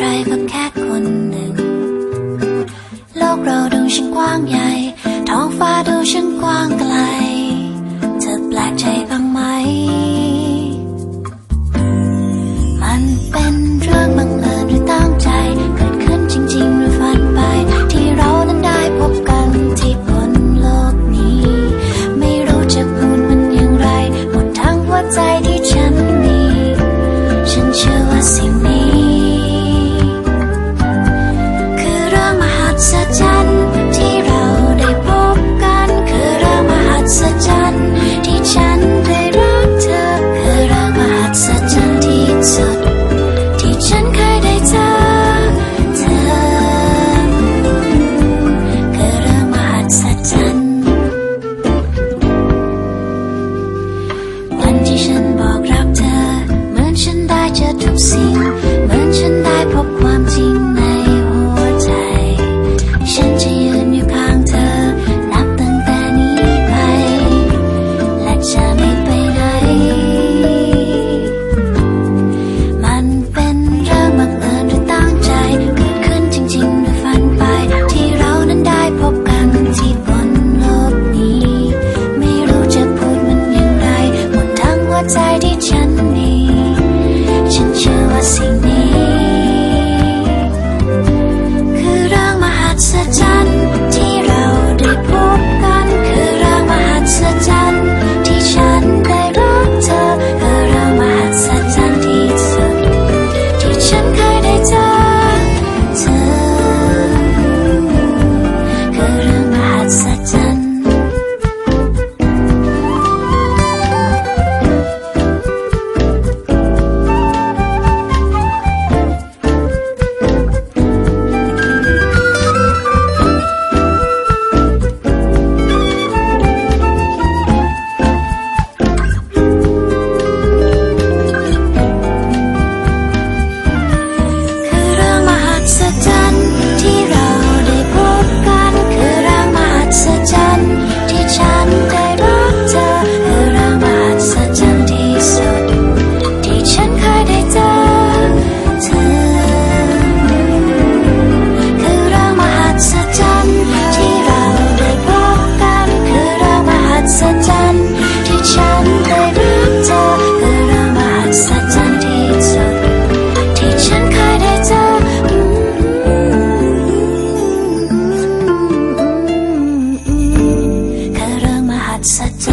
ใครก็แค่คนหนึ่ง โลกเราดูช่างกว้างใหญ่ ท้องฟ้าดูช่างกว้างไกล เธอแปลกใจบ้างไหม มันเป็นเรื่องบังเอิญหรือตั้งใจ เกิดขึ้นจริง ๆ หรือฝันไป ที่เรานั้นได้พบกันที่บนโลกนี้ ไม่รู้จะ 心，满城。such